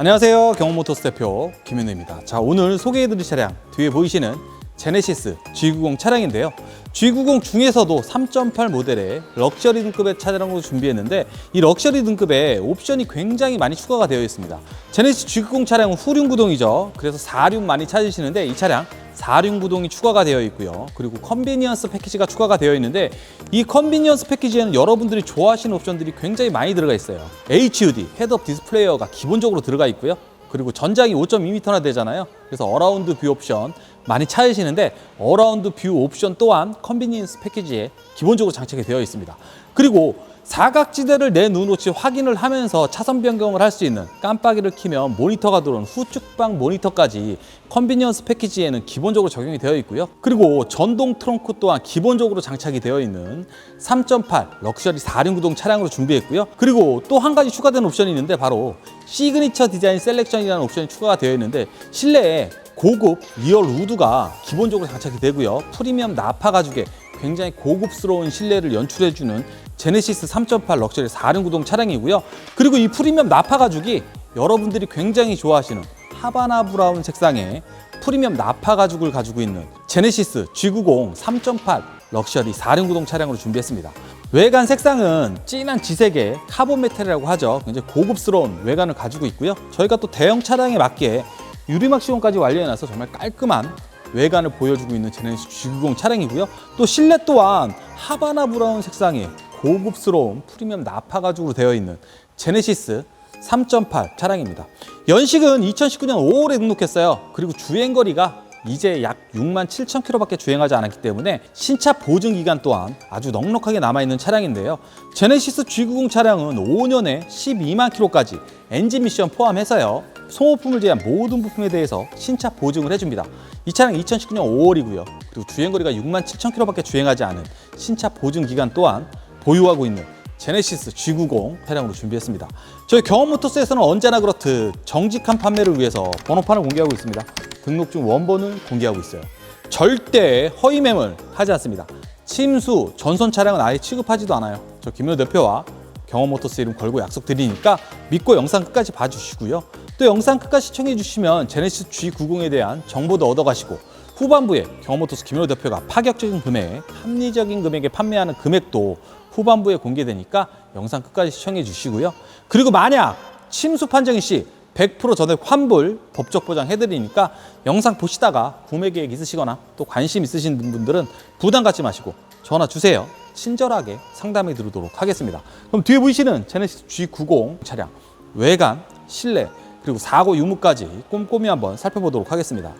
안녕하세요. 경험모터스 대표 김현우입니다. 자, 오늘 소개해드릴 차량 뒤에 보이시는 제네시스 G90 차량인데요. G90 중에서도 3.8 모델의 럭셔리 등급의 차량으로 준비했는데 이 럭셔리 등급에 옵션이 굉장히 많이 추가가 되어 있습니다. 제네시스 G90 차량은 후륜 구동이죠. 그래서 4륜 많이 찾으시는데 이 차량 4륜 구동이 추가가 되어 있고요. 그리고 컨비니언스 패키지가 추가가 되어 있는데 이 컨비니언스 패키지에는 여러분들이 좋아하시는 옵션들이 굉장히 많이 들어가 있어요. HUD, 헤드업 디스플레이어가 기본적으로 들어가 있고요. 그리고 전장이 5.2m나 되잖아요. 그래서 어라운드 뷰 옵션 많이 찾으시는데 어라운드 뷰 옵션 또한 컨비니언스 패키지에 기본적으로 장착이 되어 있습니다. 그리고 사각지대를 내 눈으로치 확인을 하면서 차선 변경을 할 수 있는 깜빡이를 키면 모니터가 들어온 후측방 모니터까지 컨비니언스 패키지에는 기본적으로 적용이 되어 있고요. 그리고 전동 트렁크 또한 기본적으로 장착이 되어 있는 3.8 럭셔리 4륜 구동 차량으로 준비했고요. 그리고 또 한 가지 추가된 옵션이 있는데 바로 시그니처 디자인 셀렉션이라는 옵션이 추가가 되어 있는데 실내에 고급 리얼 우드가 기본적으로 장착이 되고요. 프리미엄 나파 가죽에 굉장히 고급스러운 실내를 연출해주는 제네시스 3.8 럭셔리 4륜 구동 차량이고요. 그리고 이 프리미엄 나파 가죽이 여러분들이 굉장히 좋아하시는 하바나 브라운 색상의 프리미엄 나파 가죽을 가지고 있는 제네시스 G90 3.8 럭셔리 4륜 구동 차량으로 준비했습니다. 외관 색상은 진한 지색의 카본 메탈이라고 하죠. 굉장히 고급스러운 외관을 가지고 있고요. 저희가 또 대형 차량에 맞게 유리막 시공까지 완료해놔서 정말 깔끔한 외관을 보여주고 있는 제네시스 G90 차량이고요. 또 실내 또한 하바나 브라운 색상의 고급스러운 프리미엄 나파 가죽으로 되어 있는 제네시스 3.8 차량입니다. 연식은 2019년 5월에 등록했어요. 그리고 주행 거리가 이제 약 6만 7천 킬로밖에 주행하지 않았기 때문에 신차 보증 기간 또한 아주 넉넉하게 남아 있는 차량인데요. 제네시스 G90 차량은 5년에 12만 킬로까지 엔진 미션 포함해서요. 소모품을 제한 모든 부품에 대해서 신차 보증을 해줍니다. 이 차량 2019년 5월이고요. 그리고 주행 거리가 6만 7천 킬로밖에 주행하지 않은 신차 보증 기간 또한 보유하고 있는 제네시스 G90 차량으로 준비했습니다. 저희 경험모터스에서는 언제나 그렇듯 정직한 판매를 위해서 번호판을 공개하고 있습니다. 등록증 원본을 공개하고 있어요. 절대 허위 매물 하지 않습니다. 침수, 전선 차량은 아예 취급하지도 않아요. 저 김효 대표와 경험모터스 이름 걸고 약속드리니까 믿고 영상 끝까지 봐주시고요. 또 영상 끝까지 시청해 주시면 제네시스 G90에 대한 정보도 얻어가시고 후반부에 경험모터스 김효 대표가 파격적인 금액, 합리적인 금액에 판매하는 금액도 후반부에 공개되니까 영상 끝까지 시청해 주시고요. 그리고 만약 침수 판정이 시 100% 전액 환불 법적 보장 해드리니까 영상 보시다가 구매 계획 있으시거나 또 관심 있으신 분들은 부담 갖지 마시고 전화 주세요. 친절하게 상담해 드리도록 하겠습니다. 그럼 뒤에 보이시는 제네시스 G90 차량 외관, 실내 그리고 사고 유무까지 꼼꼼히 한번 살펴보도록 하겠습니다.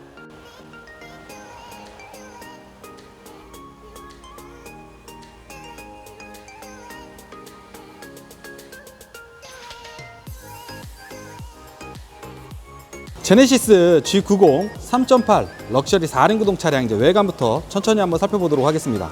제네시스 G90 3.8 럭셔리 4륜 구동 차량 이제 외관부터 천천히 한번 살펴보도록 하겠습니다.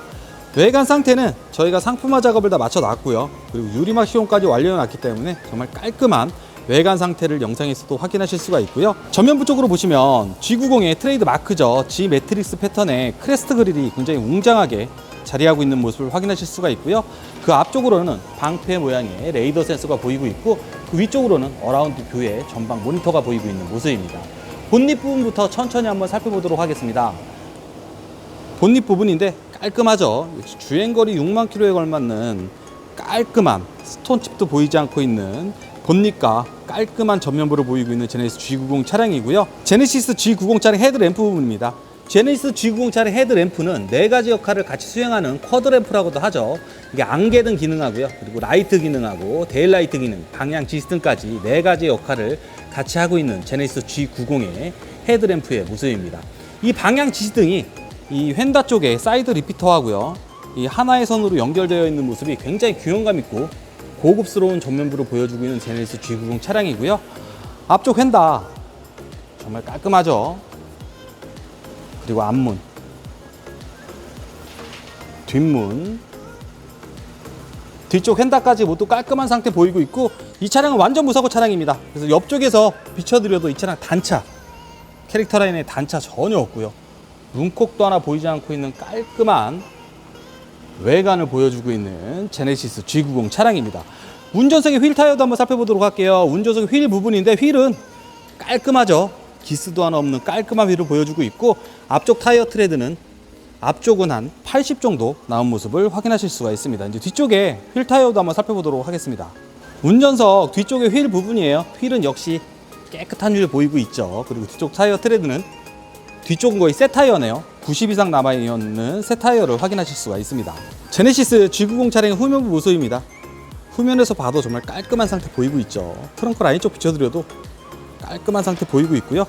외관 상태는 저희가 상품화 작업을 다 마쳐 놨고요. 그리고 유리막 시공까지 완료해 놨기 때문에 정말 깔끔한 외관 상태를 영상에서도 확인하실 수가 있고요. 전면부 쪽으로 보시면 G90의 트레이드 마크죠. G 매트릭스 패턴의 크레스트 그릴이 굉장히 웅장하게 자리하고 있는 모습을 확인하실 수가 있고요. 그 앞쪽으로는 방패 모양의 레이더 센서가 보이고 있고 그 위쪽으로는 어라운드 뷰의 전방 모니터가 보이고 있는 모습입니다. 본닛 부분부터 천천히 한번 살펴보도록 하겠습니다. 본닛 부분인데 깔끔하죠. 주행거리 6만 킬로에 걸맞는 깔끔한 스톤칩도 보이지 않고 있는 본닛과 깔끔한 전면부를 보이고 있는 제네시스 G90 차량이고요. 제네시스 G90 차량 헤드램프 부분입니다. 제네시스 G90 차량 헤드램프는 네 가지 역할을 같이 수행하는 쿼드램프라고도 하죠. 이게 안개 등 기능하고요. 그리고 라이트 기능하고 데일라이트 기능, 방향 지스등까지 네 가지 역할을 같이 하고 있는 제네시스 G90의 헤드램프의 모습입니다. 이 방향 지시등이 이 휀다 쪽에 사이드 리피터하고요. 이 하나의 선으로 연결되어 있는 모습이 굉장히 균형감 있고 고급스러운 전면부를 보여주고 있는 제네시스 G90 차량이고요. 앞쪽 휀다 정말 깔끔하죠. 그리고 앞문, 뒷문, 뒤쪽 휀다까지 모두 깔끔한 상태 보이고 있고 이 차량은 완전 무사고 차량입니다. 그래서 옆쪽에서 비춰드려도 이 차량 단차, 캐릭터 라인에 단차 전혀 없고요. 문콕도 하나 보이지 않고 있는 깔끔한 외관을 보여주고 있는 제네시스 G90 차량입니다. 운전석의 휠 타이어도 한번 살펴보도록 할게요. 운전석 휠 부분인데 휠은 깔끔하죠. 기스도 하나 없는 깔끔한 휠을 보여주고 있고 앞쪽 타이어 트레드는 앞쪽은 한 80 정도 나온 모습을 확인하실 수가 있습니다. 이제 뒤쪽에 휠 타이어도 한번 살펴보도록 하겠습니다. 운전석 뒤쪽의 휠 부분이에요. 휠은 역시 깨끗한 휠 보이고 있죠. 그리고 뒤쪽 타이어 트레드는 뒤쪽은 거의 새 타이어네요. 90 이상 남아있는 새 타이어를 확인하실 수가 있습니다. 제네시스 G90 차량의 후면부 모습입니다. 후면에서 봐도 정말 깔끔한 상태 보이고 있죠. 트렁크 라인 쪽 비춰드려도 깔끔한 상태 보이고 있고요.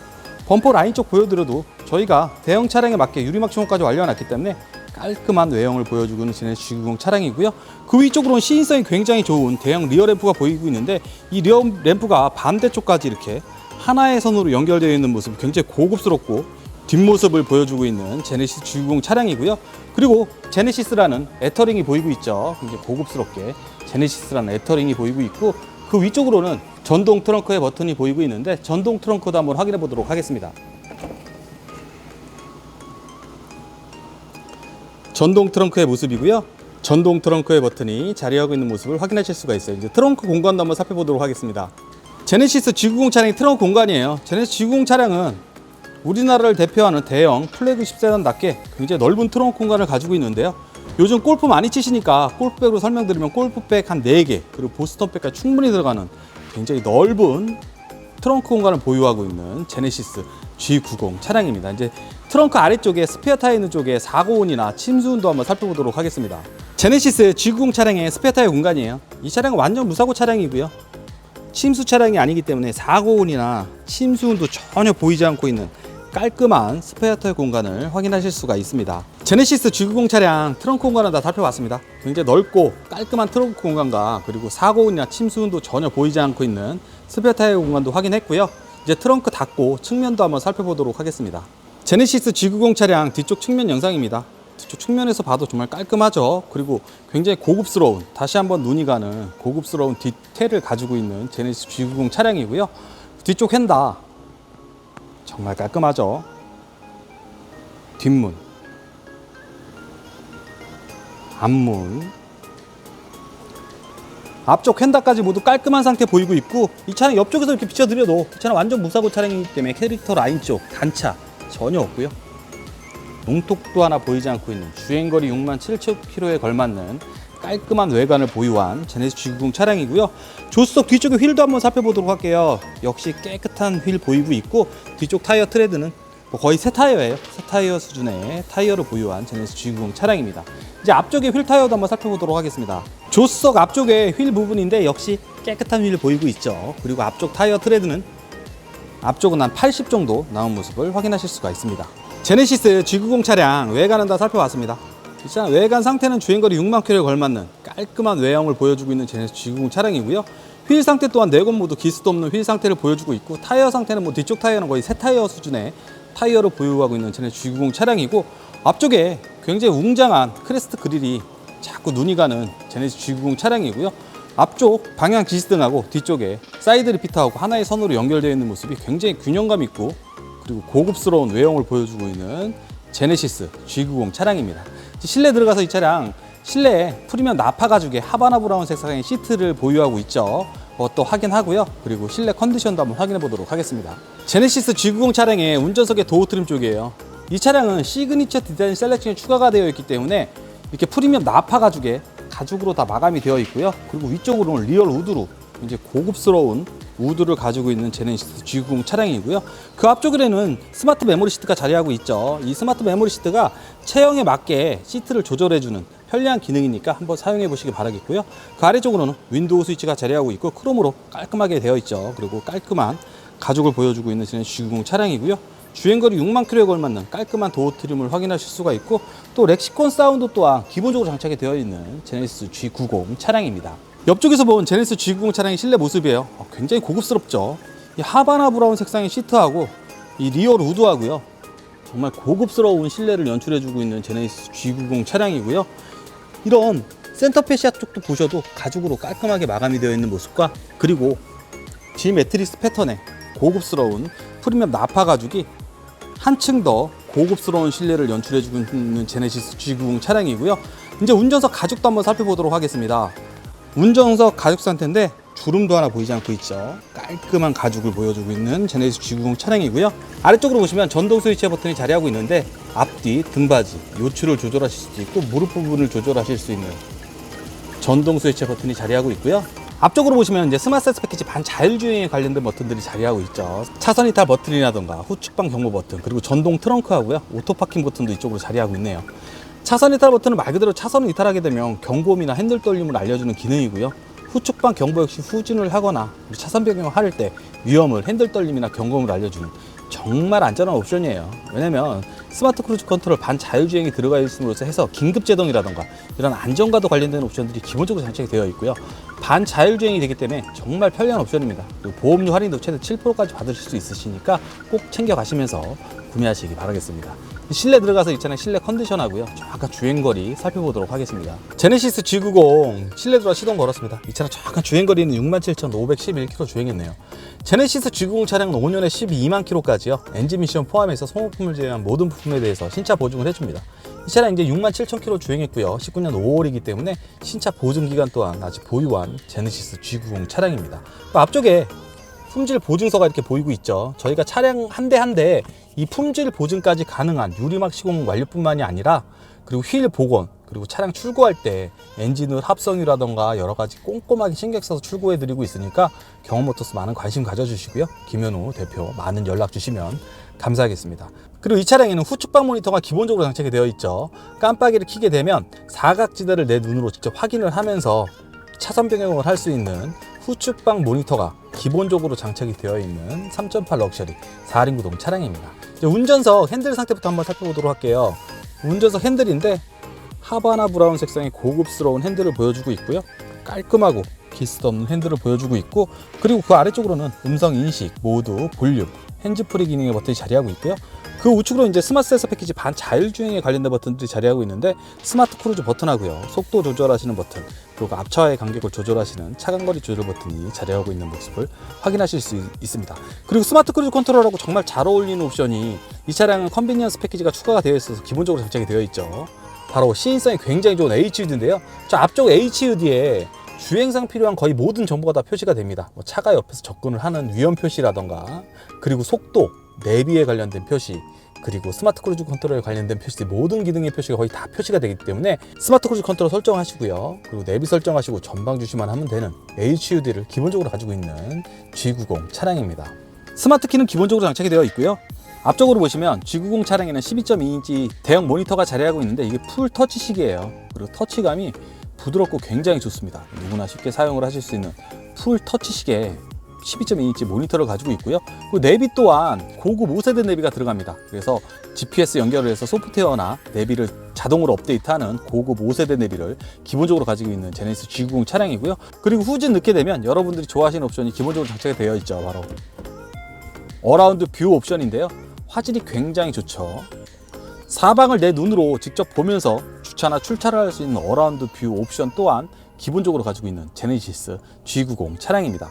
범퍼 라인 쪽 보여드려도 저희가 대형 차량에 맞게 유리막 충원까지 완료해놨기 때문에 깔끔한 외형을 보여주고는 제네시스 G90 차량이고요. 그 위쪽으로는 시인성이 굉장히 좋은 대형 리어 램프가 보이고 있는데 이 리어 램프가 반대쪽까지 이렇게 하나의 선으로 연결되어 있는 모습이 굉장히 고급스럽고 뒷모습을 보여주고 있는 제네시스 G90 차량이고요. 그리고 제네시스라는 애터링이 보이고 있죠. 굉장히 고급스럽게 제네시스라는 애터링이 보이고 있고 그 위쪽으로는 전동 트렁크의 버튼이 보이고 있는데 전동 트렁크도 한번 확인해 보도록 하겠습니다. 전동 트렁크의 모습이고요. 전동 트렁크의 버튼이 자리하고 있는 모습을 확인하실 수가 있어요. 이제 트렁크 공간도 한번 살펴보도록 하겠습니다. 제네시스 G90 차량이 트렁크 공간이에요. 제네시스 G90 차량은 우리나라를 대표하는 대형 플래그십 세단답게 굉장히 넓은 트렁크 공간을 가지고 있는데요. 요즘 골프 많이 치시니까 골프백으로 설명드리면 골프백 한 4개 그리고 보스턴백까지 충분히 들어가는 굉장히 넓은 트렁크 공간을 보유하고 있는 제네시스 G90 차량입니다. 이제 트렁크 아래쪽에 스페어 타이어 있는 쪽에 사고온이나 침수운도 한번 살펴보도록 하겠습니다. 제네시스 G90 차량의 스페어 타이어 공간이에요. 이 차량은 완전 무사고 차량이고요. 침수 차량이 아니기 때문에 사고온이나 침수운도 전혀 보이지 않고 있는 깔끔한 스페어 타이어 공간을 확인하실 수가 있습니다. 제네시스 G90 차량 트렁크 공간을 다 살펴봤습니다. 굉장히 넓고 깔끔한 트렁크 공간과 그리고 사고운이나 침수운도 전혀 보이지 않고 있는 스페어 타이어 공간도 확인했고요. 이제 트렁크 닫고 측면도 한번 살펴보도록 하겠습니다. 제네시스 G90 차량 뒤쪽 측면 영상입니다. 뒤쪽 측면에서 봐도 정말 깔끔하죠. 그리고 굉장히 고급스러운 다시 한번 눈이 가는 고급스러운 디테일을 가지고 있는 제네시스 G90 차량이고요. 뒤쪽 휀다 정말 깔끔하죠. 뒷문, 앞문, 앞쪽 휀다까지 모두 깔끔한 상태 보이고 있고 이 차량 옆쪽에서 이렇게 비춰드려도 이 차량 완전 무사고 차량이기 때문에 캐릭터 라인 쪽 단차 전혀 없고요. 농톡도 하나 보이지 않고 있는 주행거리 6만 7천 킬로에 걸맞는 깔끔한 외관을 보유한 제네시스 G90 차량이고요. 조수석 뒤쪽의 휠도 한번 살펴보도록 할게요. 역시 깨끗한 휠 보이고 있고 뒤쪽 타이어 트레드는 뭐 거의 새 타이어예요. 새 타이어 수준의 타이어를 보유한 제네시스 G90 차량입니다. 이제 앞쪽의 휠 타이어도 한번 살펴보도록 하겠습니다. 조수석 앞쪽의 휠 부분인데 역시 깨끗한 휠 보이고 있죠. 그리고 앞쪽 타이어 트레드는 앞쪽은 한 80 정도 나온 모습을 확인하실 수가 있습니다. 제네시스 G90 차량 외관은 다 살펴봤습니다. 이 차량 외관 상태는 주행거리 6만 킬로에 걸맞는 깔끔한 외형을 보여주고 있는 제네시스 G90 차량이고요. 휠 상태 또한 네건 모두 기스도 없는 휠 상태를 보여주고 있고 타이어 상태는 뭐 뒤쪽 타이어는 거의 새 타이어 수준의 타이어를 보유하고 있는 제네시스 G90 차량이고 앞쪽에 굉장히 웅장한 크레스트 그릴이 자꾸 눈이 가는 제네시스 G90 차량이고요. 앞쪽 방향 기스등하고 뒤쪽에 사이드 리피터하고 하나의 선으로 연결되어 있는 모습이 굉장히 균형감 있고 그리고 고급스러운 외형을 보여주고 있는 제네시스 G90 차량입니다. 실내 들어가서 이 차량 실내에 프리미엄 나파 가죽의 하바나 브라운 색상의 시트를 보유하고 있죠. 그것도 확인하고요. 그리고 실내 컨디션도 한번 확인해 보도록 하겠습니다. 제네시스 G90 차량의 운전석의 도어 트림 쪽이에요. 이 차량은 시그니처 디자인 셀렉션이 추가가 되어 있기 때문에 이렇게 프리미엄 나파 가죽에 가죽으로 다 마감이 되어 있고요. 그리고 위쪽으로는 리얼 우드로 이제 고급스러운 우드를 가지고 있는 제네시스 G90 차량이고요. 그 앞쪽에는 스마트 메모리 시트가 자리하고 있죠. 이 스마트 메모리 시트가 체형에 맞게 시트를 조절해주는 편리한 기능이니까 한번 사용해 보시기 바라겠고요. 그 아래쪽으로는 윈도우 스위치가 자리하고 있고 크롬으로 깔끔하게 되어 있죠. 그리고 깔끔한 가죽을 보여주고 있는 제네시스 G90 차량이고요. 주행거리 6만 킬로에 걸맞는 깔끔한 도어 트림을 확인하실 수가 있고 또 렉시콘 사운드 또한 기본적으로 장착이 되어 있는 제네시스 G90 차량입니다. 옆쪽에서 본 제네시스 G90 차량의 실내 모습이에요. 어, 굉장히 고급스럽죠. 이 하바나 브라운 색상의 시트하고 이 리얼 우드하고요. 정말 고급스러운 실내를 연출해주고 있는 제네시스 G90 차량이고요. 이런 센터 페시아 쪽도 보셔도 가죽으로 깔끔하게 마감이 되어 있는 모습과 그리고 G 매트리스 패턴의 고급스러운 프리미엄 나파 가죽이 한층 더 고급스러운 실내를 연출해주고 있는 제네시스 G90 차량이고요. 이제 운전석 가죽도 한번 살펴보도록 하겠습니다. 운전석 가죽 상태인데 주름도 하나 보이지 않고 있죠. 깔끔한 가죽을 보여주고 있는 제네시스 G90 차량이고요. 아래쪽으로 보시면 전동 스위치 버튼이 자리하고 있는데 앞뒤 등받이 요추를 조절하실 수도 있고 무릎 부분을 조절하실 수 있는 전동 스위치 버튼이 자리하고 있고요. 앞쪽으로 보시면 이제 스마트 센스 패키지 반 자율주행에 관련된 버튼들이 자리하고 있죠. 차선 이탈 버튼이라던가 후측방 경보 버튼 그리고 전동 트렁크하고요. 오토 파킹 버튼도 이쪽으로 자리하고 있네요. 차선 이탈 버튼은 말 그대로 차선을 이탈하게 되면 경보음이나 핸들 떨림을 알려주는 기능이고요. 후측방 경보 역시 후진을 하거나 차선 변경을 할 때 위험을 핸들 떨림이나 경고음을 알려주는 정말 안전한 옵션이에요. 왜냐면 스마트 크루즈 컨트롤 반 자율주행이 들어가 있음으로써 해서 긴급 제동이라던가 이런 안전과도 관련된 옵션들이 기본적으로 장착이 되어 있고요. 반 자율주행이 되기 때문에 정말 편리한 옵션입니다. 보험료 할인도 최대 7%까지 받으실 수 있으시니까 꼭 챙겨 가시면서 구매하시기 바라겠습니다. 실내 들어가서 이 차량 실내 컨디션하고요. 정확한 주행거리 살펴보도록 하겠습니다. 제네시스 G90 실내 들어가 시동 걸었습니다. 이 차량 정확한 주행거리는 67,511km 주행했네요. 제네시스 G90 차량은 5년에 12만 km까지요. 엔진 미션 포함해서 소모품을 제외한 모든 부품에 대해서 신차 보증을 해줍니다. 이 차량 이제 6만 7천 km 주행했고요. 19년 5월이기 때문에 신차 보증 기간 또한 아직 보유한 제네시스 G90 차량입니다. 그 앞쪽에 품질 보증서가 이렇게 보이고 있죠. 저희가 차량 한 대 한대이 품질 보증까지 가능한 유리막 시공 완료뿐만이 아니라 그리고 휠 복원 그리고 차량 출고할 때 엔진을 합성이라던가 여러 가지 꼼꼼하게 신경 써서 출고해 드리고 있으니까 경험모터스 많은 관심 가져주시고요. 김현우 대표 많은 연락 주시면 감사하겠습니다. 그리고 이 차량에는 후측방 모니터가 기본적으로 장착이 되어 있죠. 깜빡이를 켜게 되면 사각지대를 내 눈으로 직접 확인을 하면서 차선 변경을 할 수 있는 후측방 모니터가 기본적으로 장착이 되어 있는 3.8 럭셔리 4륜 구동 차량입니다. 운전석 핸들 상태부터 한번 살펴보도록 할게요. 운전석 핸들인데 하바나 브라운 색상의 고급스러운 핸들을 보여주고 있고요. 깔끔하고 기스도 없는 핸들을 보여주고 있고 그리고 그 아래쪽으로는 음성 인식, 모드, 볼륨, 핸즈프리 기능의 버튼이 자리하고 있고요. 그 우측으로 이제 스마트 센서 패키지 반 자율주행에 관련된 버튼들이 자리하고 있는데 스마트 크루즈 버튼하고요. 속도 조절하시는 버튼, 그리고 앞차와의 간격을 조절하시는 차간거리 조절 버튼이 자리하고 있는 모습을 확인하실 수 있습니다. 그리고 스마트 크루즈 컨트롤하고 정말 잘 어울리는 옵션이 이 차량은 컨비니언스 패키지가 추가가 되어 있어서 기본적으로 장착이 되어 있죠. 바로 시인성이 굉장히 좋은 HUD인데요. 저 앞쪽 HUD에 주행상 필요한 거의 모든 정보가 다 표시가 됩니다. 뭐 차가 옆에서 접근을 하는 위험 표시라던가 그리고 속도, 내비에 관련된 표시, 그리고 스마트 크루즈 컨트롤에 관련된 표시 모든 기능의 표시가 거의 다 표시가 되기 때문에 스마트 크루즈 컨트롤 설정하시고요. 그리고 내비 설정하시고 전방 주시만 하면 되는 HUD를 기본적으로 가지고 있는 G90 차량입니다. 스마트 키는 기본적으로 장착이 되어 있고요. 앞쪽으로 보시면 G90 차량에는 12.2인치 대형 모니터가 자리하고 있는데 이게 풀 터치식이에요. 그리고 터치감이 부드럽고 굉장히 좋습니다. 누구나 쉽게 사용을 하실 수 있는 풀 터치식에 12.2인치 모니터를 가지고 있고요. 그리고 내비 또한 고급 5세대 내비가 들어갑니다. 그래서 GPS 연결을 해서 소프트웨어나 내비를 자동으로 업데이트하는 고급 5세대 내비를 기본적으로 가지고 있는 제네시스 G90 차량이고요. 그리고 후진 넣게 되면 여러분들이 좋아하시는 옵션이 기본적으로 장착이 되어 있죠. 바로 어라운드 뷰 옵션인데요. 화질이 굉장히 좋죠. 사방을 내 눈으로 직접 보면서 주차나 출차를 할 수 있는 어라운드 뷰 옵션 또한 기본적으로 가지고 있는 제네시스 G90 차량입니다.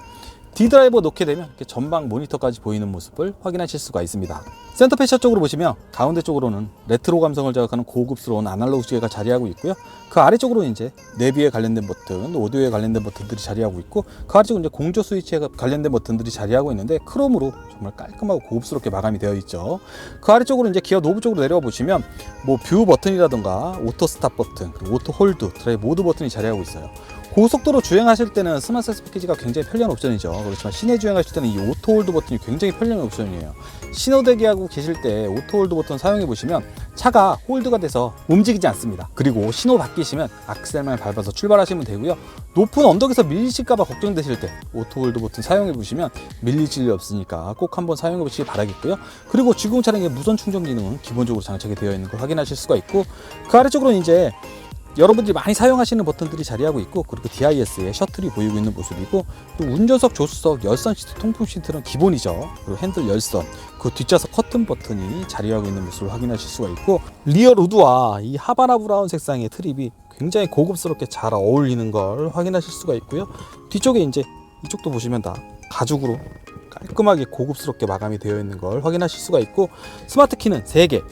D드라이버 놓게 되면 이렇게 전방 모니터까지 보이는 모습을 확인하실 수가 있습니다. 센터 패셔 쪽으로 보시면 가운데 쪽으로는 레트로 감성을 자극하는 고급스러운 아날로그 시계가 자리하고 있고요. 그 아래쪽으로 이제 내비에 관련된 버튼, 오디오에 관련된 버튼들이 자리하고 있고 그 아래쪽은 이제 공조 스위치에 관련된 버튼들이 자리하고 있는데 크롬으로 정말 깔끔하고 고급스럽게 마감이 되어 있죠. 그 아래쪽으로 이제 기어 노브 쪽으로 내려와 보시면 뭐 뷰 버튼이라던가 오토 스탑 버튼, 오토 홀드, 드라이브 모드 버튼이 자리하고 있어요. 고속도로 주행하실 때는 스마트 센스 패키지가 굉장히 편리한 옵션이죠. 그렇지만 시내 주행하실 때는 이 오토 홀드 버튼이 굉장히 편리한 옵션이에요. 신호 대기하고 계실 때 오토 홀드 버튼 사용해 보시면 차가 홀드가 돼서 움직이지 않습니다. 그리고 신호 바뀌시면 악셀만 밟아서 출발하시면 되고요. 높은 언덕에서 밀리실까봐 걱정되실 때 오토 홀드 버튼 사용해 보시면 밀리실 일 없으니까 꼭 한번 사용해 보시기 바라겠고요. 그리고 G90 차량의 무선 충전 기능은 기본적으로 장착이 되어 있는 걸 확인하실 수가 있고 그 아래쪽으로는 이제 여러분들이 많이 사용하시는 버튼들이 자리하고 있고 그리고 DIS에 셔틀이 보이고 있는 모습이고 그리고 운전석 조수석 열선 시트 통풍 시트는 기본이죠. 그리고 핸들 열선 그 뒷좌석 커튼 버튼이 자리하고 있는 모습을 확인하실 수가 있고 리어 루드와 이 하바나 브라운 색상의 트립이 굉장히 고급스럽게 잘 어울리는 걸 확인하실 수가 있고요. 뒤쪽에 이제 이쪽도 보시면 다 가죽으로 깔끔하게 고급스럽게 마감이 되어 있는 걸 확인하실 수가 있고 스마트 키는 3개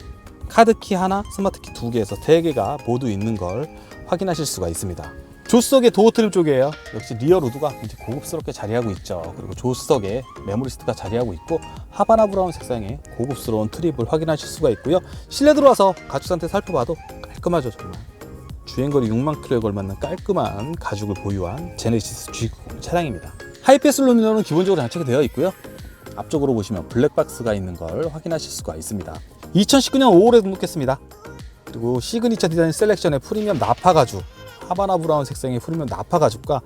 카드키 하나, 스마트키 두 개에서 세 개가 모두 있는 걸 확인하실 수가 있습니다. 조수석의 도어 트림 쪽이에요. 역시 리어 루드가 굉장히 고급스럽게 자리하고 있죠. 그리고 조수석에 메모리스트가 자리하고 있고 하바나 브라운 색상의 고급스러운 트립을 확인하실 수가 있고요. 실내 들어와서 가죽 상태 살펴봐도 깔끔하죠 정말. 주행거리 6만 킬로에 걸맞는 깔끔한 가죽을 보유한 제네시스 G90 차량입니다. 하이패스 루미너는 기본적으로 장착이 되어 있고요. 앞쪽으로 보시면 블랙박스가 있는 걸 확인하실 수가 있습니다. 2019년 5월에 등록했습니다. 그리고 시그니처 디자인 셀렉션의 프리미엄 나파 가죽, 하바나 브라운 색상의 프리미엄 나파 가죽과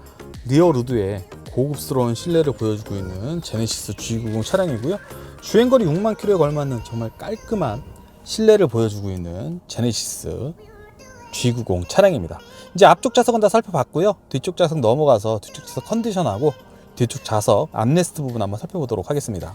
리어 루드의 고급스러운 실내를 보여주고 있는 제네시스 G90 차량이고요. 주행거리 6만 킬로에 걸맞는 정말 깔끔한 실내를 보여주고 있는 제네시스 G90 차량입니다. 이제 앞쪽 좌석은 다 살펴봤고요. 뒤쪽 좌석 넘어가서 뒤쪽 좌석 컨디션하고 뒤쪽 좌석 암레스트 부분 한번 살펴보도록 하겠습니다.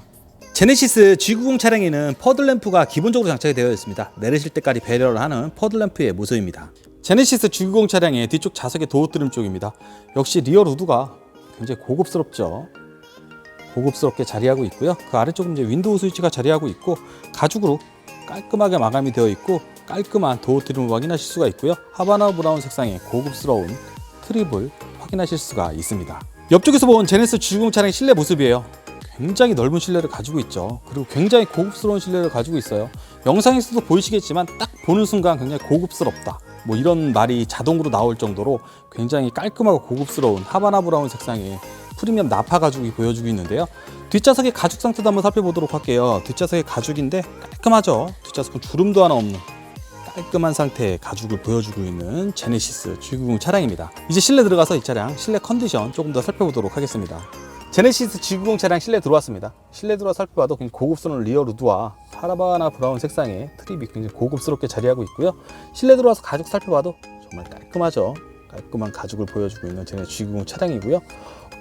제네시스 G90 차량에는 퍼들램프가 기본적으로 장착이 되어 있습니다. 내리실 때까지 배려를 하는 퍼들램프의 모습입니다. 제네시스 G90 차량의 뒤쪽 좌석의 도어 트림 쪽입니다. 역시 리어 루드가 굉장히 고급스럽죠. 고급스럽게 자리하고 있고요. 그 아래쪽은 이제 윈도우 스위치가 자리하고 있고 가죽으로 깔끔하게 마감이 되어 있고 깔끔한 도어 트림을 확인하실 수가 있고요. 하바나 브라운 색상의 고급스러운 트립을 확인하실 수가 있습니다. 옆쪽에서 본 제네스 G90 차량의 실내 모습이에요. 굉장히 넓은 실내를 가지고 있죠. 그리고 굉장히 고급스러운 실내를 가지고 있어요. 영상에서도 보이시겠지만 딱 보는 순간 굉장히 고급스럽다. 뭐 이런 말이 자동으로 나올 정도로 굉장히 깔끔하고 고급스러운 하바나 브라운 색상의 프리미엄 나파 가죽이 보여주고 있는데요. 뒷좌석의 가죽 상태도 한번 살펴보도록 할게요. 뒷좌석의 가죽인데 깔끔하죠. 뒷좌석은 주름도 하나 없는 깔끔한 상태의 가죽을 보여주고 있는 제네시스 G90 차량입니다. 이제 실내 들어가서 이 차량 실내 컨디션 조금 더 살펴보도록 하겠습니다. 제네시스 G90 차량 실내 들어왔습니다. 실내 들어와 살펴봐도 굉장히 고급스러운 리어 루드와 파라바나 브라운 색상의 트립이 굉장히 고급스럽게 자리하고 있고요. 실내 들어와서 가죽 살펴봐도 정말 깔끔하죠. 깔끔한 가죽을 보여주고 있는 제네시스 G90 차량이고요.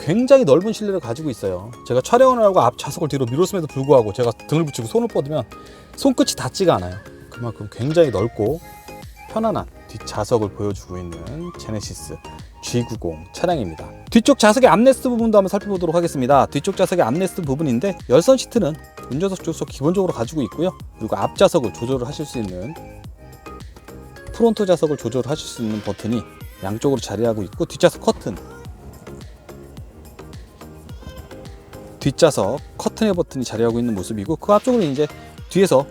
굉장히 넓은 실내를 가지고 있어요. 제가 촬영을 하고 앞 좌석을 뒤로 밀었음에도 불구하고 제가 등을 붙이고 손을 뻗으면 손끝이 닿지가 않아요. 그만큼 굉장히 넓고 편안한 뒷좌석을 보여주고 있는 제네시스 G90 차량입니다. 뒤쪽 좌석의 암레스트 부분도 한번 살펴보도록 하겠습니다. 뒤쪽 좌석의 암레스트 부분인데 열선 시트는 운전석 조수석 기본적으로 가지고 있고요. 그리고 앞 좌석을 조절을 하실 수 있는 프론트 좌석을 조절하실 수 있는 버튼이 양쪽으로 자리하고 있고 뒷좌석 커튼 뒷좌석 커튼의 버튼이 자리하고 있는 모습이고 그 앞쪽으로 이제 뒤에서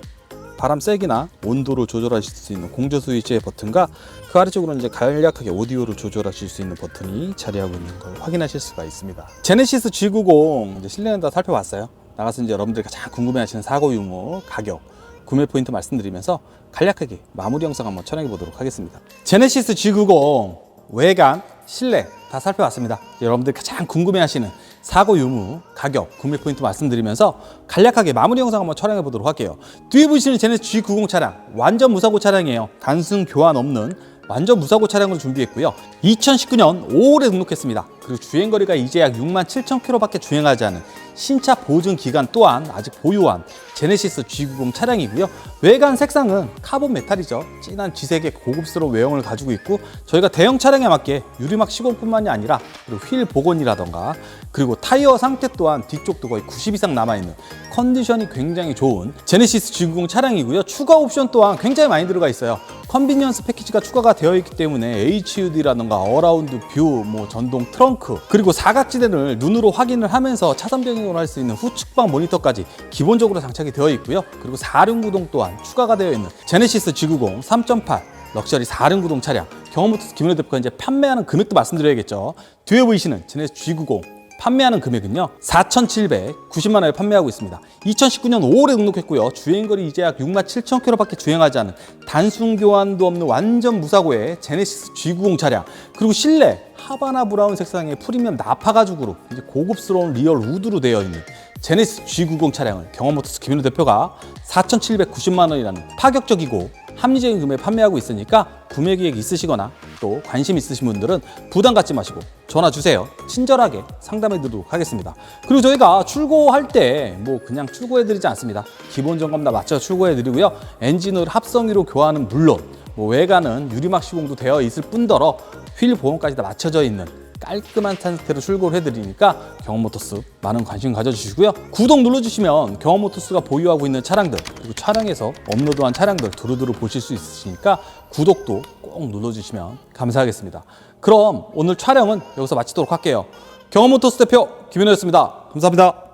바람 세기나 온도를 조절하실 수 있는 공조 스위치의 버튼과 그 아래쪽으로는 이제 간략하게 오디오를 조절하실 수 있는 버튼이 자리하고 있는 걸 확인하실 수가 있습니다. 제네시스 G90 이제 실내는 다 살펴봤어요. 나가서 이제 여러분들이 가장 궁금해하시는 사고 유무, 가격, 구매 포인트 말씀드리면서 간략하게 마무리 영상 한번 촬영해 보도록 하겠습니다. 제네시스 G90 외관, 실내 다 살펴봤습니다. 여러분들 가장 궁금해하시는 사고 유무, 가격, 구매 포인트 말씀드리면서 간략하게 마무리 영상 한번 촬영해 보도록 할게요. 뒤에 보시는 제네스 G90 차량 완전 무사고 차량이에요. 단순 교환 없는 완전 무사고 차량으로 준비했고요. 2019년 5월에 등록했습니다. 그리고 주행거리가 이제 약 6만 7천 킬로밖에 주행하지 않은 신차 보증 기간 또한 아직 보유한 제네시스 G90 차량이고요. 외관 색상은 카본 메탈이죠. 진한 지색의 고급스러운 외형을 가지고 있고 저희가 대형 차량에 맞게 유리막 시공뿐만이 아니라 그리고 휠 복원이라던가 그리고 타이어 상태 또한 뒤쪽도 거의 90 이상 남아있는 컨디션이 굉장히 좋은 제네시스 G90 차량이고요. 추가 옵션 또한 굉장히 많이 들어가 있어요. 컨비니언스 패키지가 추가가 되어 있기 때문에 HUD라던가 어라운드 뷰, 뭐 전동 트렁크, 그리고 사각지대를 눈으로 확인을 하면서 차선 변경을 할 수 있는 후측방 모니터까지 기본적으로 장착이 되어 있고요. 그리고 4륜 구동 또한 추가가 되어 있는 제네시스 G90 3.8 럭셔리 4륜 구동 차량 경험모터스 김은혜 대표가 이제 판매하는 금액도 말씀드려야겠죠. 뒤에 보이시는 제네시스 G90 판매하는 금액은요 4,790만 원에 판매하고 있습니다. 2019년 5월에 등록했고요. 주행거리 이제 약 6만 7천 킬로밖에 주행하지 않은 단순 교환도 없는 완전 무사고의 제네시스 G90 차량 그리고 실내 하바나 브라운 색상의 프리미엄 나파 가죽으로 이제 고급스러운 리얼 우드로 되어 있는 제네시스 G90 차량을 경험모터스 김현우 대표가 4,790만 원이라는 파격적이고 합리적인 금액에 판매하고 있으니까 구매 계획 있으시거나 또 관심 있으신 분들은 부담 갖지 마시고 전화 주세요. 친절하게 상담해 드리도록 하겠습니다. 그리고 저희가 출고할 때 뭐 그냥 출고해 드리지 않습니다. 기본 점검 다 맞춰 출고해 드리고요. 엔진오일 합성유로 교환은 물론 뭐 외관은 유리막 시공도 되어 있을 뿐더러 휠 보험까지 다 맞춰져 있는 깔끔한 상태로 출고를 해드리니까 경험모터스 많은 관심 가져주시고요. 구독 눌러주시면 경험모터스가 보유하고 있는 차량들 그리고 차량에서 업로드한 차량들 두루두루 보실 수 있으시니까 구독도 꼭 눌러주시면 감사하겠습니다. 그럼 오늘 촬영은 여기서 마치도록 할게요. 경험모터스 대표 김현우였습니다. 감사합니다.